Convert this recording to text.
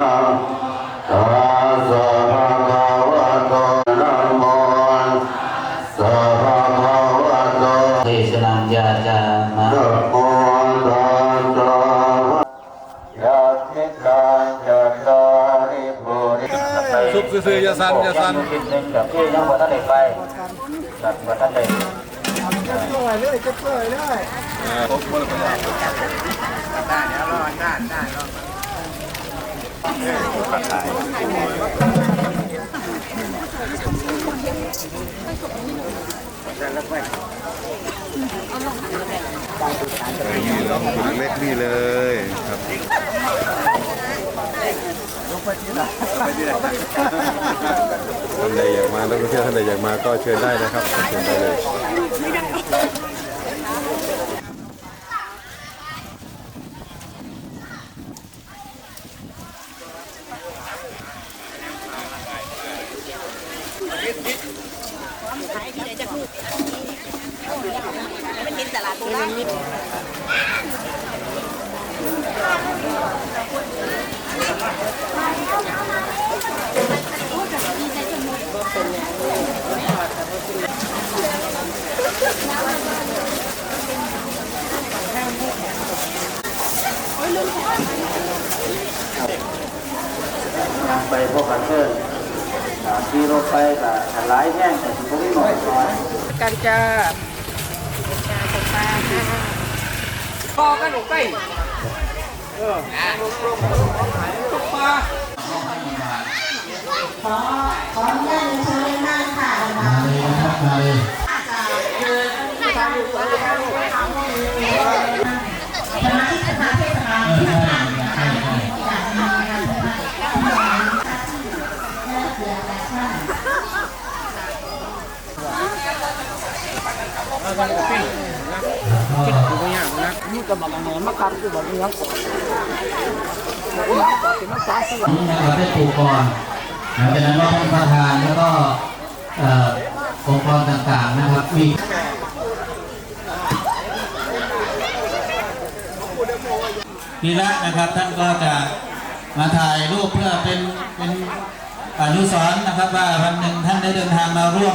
ตัสสะภะคะวะโตนะโมตัสสะภะคะวะโตเทศนังยาจามานะโมตัสสะยะติตังจัตตาริปุริซุบซื่อๆอย่าสั่นอย่าสั่นคิดหนึ่งกับที่ยังบ่ทันได้ไปสัตว์บ่ทัน เล็กนี่เลยครับท่านใดอยากมานักท่องเที่ยวท่านใดอยากมาก็เชิญได้นะครับเชิญได้เลย มันเป็น ตลาดโบราณไปพบกันเชิญอ่าขี่เรถไปกับหลายแห้งแต่สิบ่มีหน่อยน้อยกันจ้า พอกันหนูไปขอขออนุญาตเชิญนั่งค่ะมาเลยครับมาเลยสมาชิกสภาเทศบาลที่จาก มาค่ะนี่ก็บอกงอนมาคันกูบอกยังก่อบอกยังก่อนนี่นะครับได้ปลูกก่อนหลังจากนั้นก็ท่านประธานแล้วก็องค์กรต่างๆนะครับมีพีระนะครับท่านก็จะมาถ่ายรูปเพื่อเป็นเป็นอนุสรณ์นะครับว่าวันหนึ่งท่านได้เดินทางมาร่วม